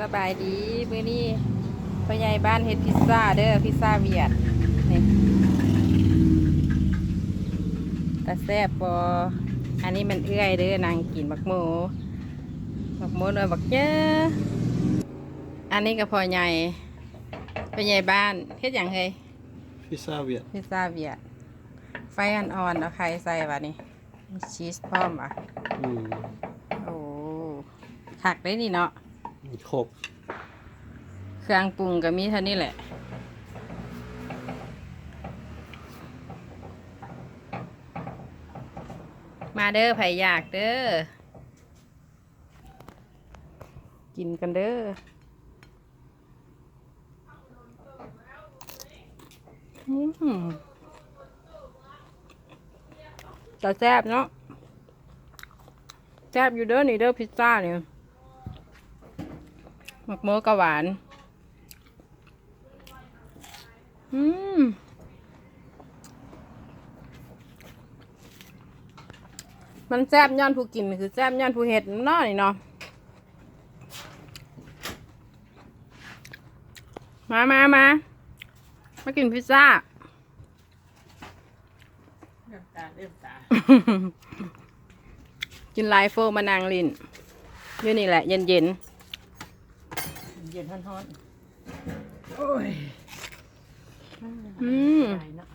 สบายดีมื้อนี้พ่อใหญ่บ้านเฮ็ดพิซซ่าเด้อพิซซ่าเวียดนี่ตาแซ่บบ่อันนี้มันเอื้อยเด้อนางกินบักหมูบักหมูหน่อยบักเยอะอันนี้ก็พ่อใหญ่พ่อใหญ่บ้านเฮ็ดหยังเฮ้ยพิซซ่าเวียดพิซซ่าเวียด ไฟอ่อนๆเอาไข่ใส่วะนี่มีชีสพร้อมอะอืมโอ้ขักได้นี่เนาะมี ครบ เครื่องปรุงก็มีเท่านี้แหละมาเด้อไผอยากเด้อ กินกันเด้ออืมจะแซ่บเนาะ แซ่บอยู่เด้อนี่เด้อพิซซ่าเนี่ย หมักโมกะหวาน อืมมันแซ่บย้อนผู้กินคือแซ่บย้อนผู้เห็ดน้อยเนาะมามามามากินพิซซ่าเริ่มตาเริ่มตา กินไลฟ์โฟมานางลินอยู่นี่แหละ เย็นเย็น เย็นฮ้อนๆ โอ้ยๆอืมตายเนาะ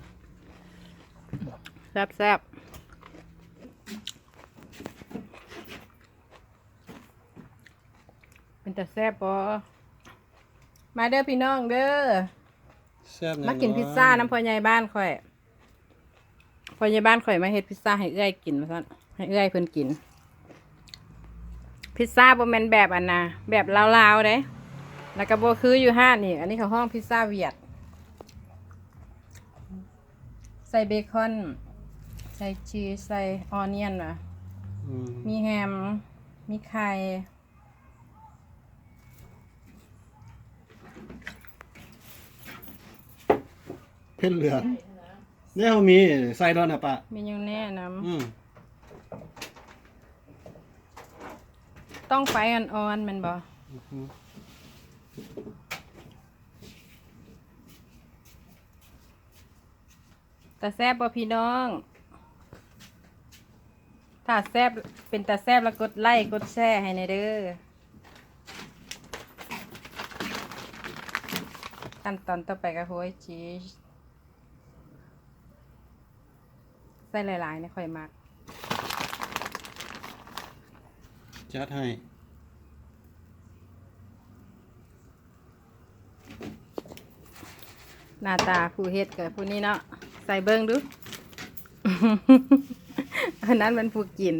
แซ่บแซ่บเป็นแต่แซ่บปอมาเด้อพี่น้องเด้อ แซ่บแอมากินพิซซ่าน้ำพ่อใหญ่บ้านข่อยพ่อใหญ่บ้านข่อยมาเฮ็ดพิซซ่าให้เอื้อยกินมาซั่นให้เอื้อยเพิ่นกิน พิซซ่าบ่แม่นแบบอันน่ะแบบลาวๆเด้ แล้วก็บ่คืออยู่ห้านนี่ อันนี้เขาห้องพิซซ่าเวียด ใส่เบคอน ใส่ชีส ใส่ออเนียนว่ะอืมมีแฮม มีไข่ เผ็ดเหลืองเนี่ยเขามีใส่ด้วยนะปะมีอยู่แน่น้อืมำต้องไฟอ่อนๆแมันบ่ ต่แซบบ่พี่น้อง ถ้าแซบเป็นต่แซบแล้วกดไลค์กดแชร์ให้ในเด้อขั้นตอนต่อไปก็โหยชีสใส่หลายๆในข่อยมัก จัดให้ หน้าตาผู้เฮ็ดกับผู้นี้เนาะใส่เบิ้งดูอันนั้นมันผู้กิน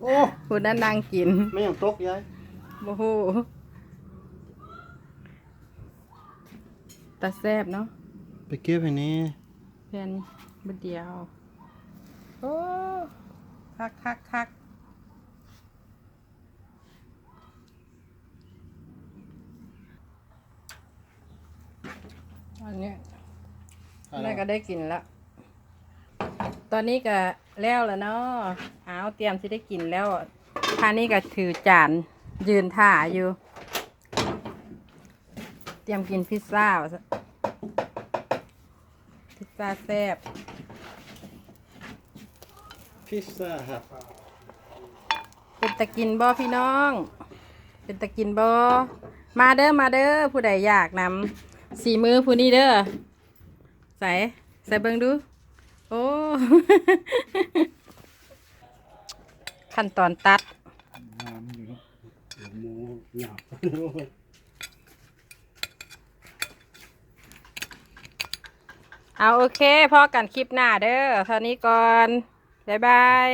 โอ้ผู้นั้นนางกินไม่ยังตกยายโอ้โหตาแซบเนาะไปเก็บให้นี่เพื่อนบุดเดียวโอ้คักคักคัก อันเนี้ยแม่ก็ได้กินแล้วตอนนี้ก็แล้วแล้วเนาะเอาเตรียมที่ได้กินแล้วท่านี้ก็ถือจานยืนท่าอยู่ เตรียมกินพิซซ่าว่าซะพิซซ่าแซ่บพิซซ่าครับเป็นตะกินบ่พี่น้อง เป็นตะกินบ่มาเด้อมาเด้อผู้ใดอยากนำ สีมือผู้นี้เด้อใส่ใส่เบิ่งดู โอ้ ขั้นตอนตัดน้ำอยู่หมูหยาบเอาโอเคพอกันคลิปหน้าเด้อเท่านี้ก่อน บ๊ายบาย